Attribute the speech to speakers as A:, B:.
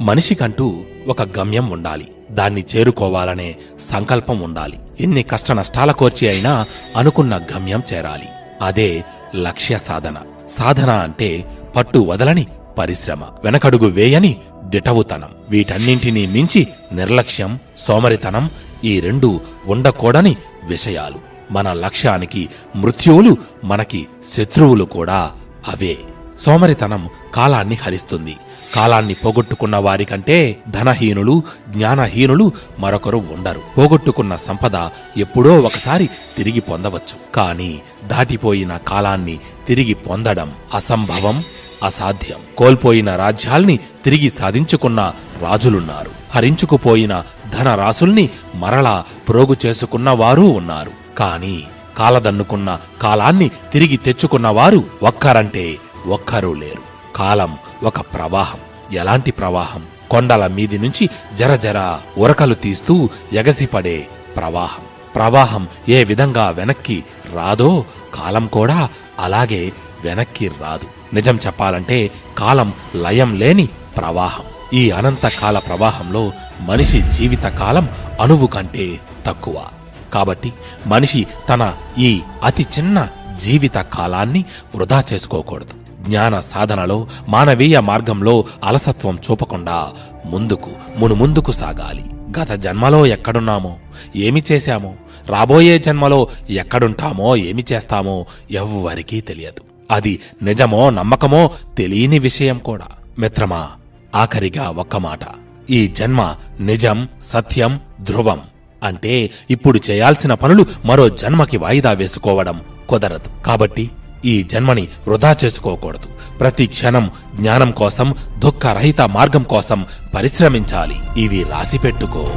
A: మనిషికంటూ ఒక గమ్యం ఉండాలి. దాన్ని చేరుకోవాలనే సంకల్పం ఉండాలి. ఎన్ని కష్ట నష్టాల కోర్చి అయినా అనుకున్న గమ్యం చేరాలి. అదే లక్ష్య సాధన. సాధన అంటే పట్టు వదలని పరిశ్రమ వెనకడుగు వేయని దిటవుతనం. వీటన్నింటినీ మించి నిర్లక్ష్యం సోమరితనం ఈ రెండు ఉండకూడని విషయాలు. మన లక్ష్యానికి మృత్యువులు మనకి శత్రువులు కూడా అవే. సోమరితనం కాలాన్ని హరిస్తుంది. కాలాన్ని పోగొట్టుకున్న వారికంటే ధనహీనులు జ్ఞానహీనులు మరొకరు ఉండరు. పోగొట్టుకున్న సంపద ఎప్పుడో ఒకసారి తిరిగి పొందవచ్చు. కానీ దాటిపోయిన కాలాన్ని తిరిగి పొందడం అసంభవం అసాధ్యం. కోల్పోయిన రాజ్యాల్ని తిరిగి సాధించుకున్న రాజులున్నారు. హరించుకుపోయిన ధనరాశుల్ని మరలా ప్రోగు చేసుకున్న వారు ఉన్నారు. కాని కాలదన్నుకున్న కాలాన్ని తిరిగి తెచ్చుకున్నవారు ఒక్కరంటే ఒక్కరూ లేరు. కాలం ఒక ప్రవాహం. ఎలాంటి ప్రవాహం? కొండల మీది నుంచి జరజర ఉరకలు తీస్తూ ఎగసిపడే ప్రవాహం. ప్రవాహం ఏ విధంగా వెనక్కి రాదో కాలం కూడా అలాగే వెనక్కి రాదు. నిజం చెప్పాలంటే కాలం లయం లేని ప్రవాహం. ఈ అనంతకాల ప్రవాహంలో మనిషి జీవిత కాలం అణువు కంటే తక్కువ. కాబట్టి మనిషి తన ఈ అతి చిన్న జీవిత కాలాన్ని వృధా చేసుకోకూడదు. జ్ఞాన సాధనలో మానవీయ మార్గంలో అలసత్వం చూపకుండా ముందుకు మునుముందుకు సాగాలి. గత జన్మలో ఎక్కడున్నామో? ఏమి చేశామో? రాబోయే జన్మలో ఎక్కడుంటామో? ఏమి చేస్తామో? ఎవ్వరికీ తెలియదు. అది నిజమో నమ్మకమో తెలియని విషయం కూడా. మిత్రమా ఆఖరిగా ఒక్క మాట. ఈ జన్మ నిజం సత్యం ధ్రువం. అంటే ఇప్పుడు చేయాల్సిన పనులు మరో జన్మకి వాయిదా వేసుకోవడం కుదరదు. కాబట్టి ఈ జన్మని వృధా చేసుకోకూడదు. ప్రతి క్షణం జ్ఞానం కోసం దుఃఖరహిత మార్గం కోసం పరిశ్రమించాలి. ఇది రాసిపెట్టుకో.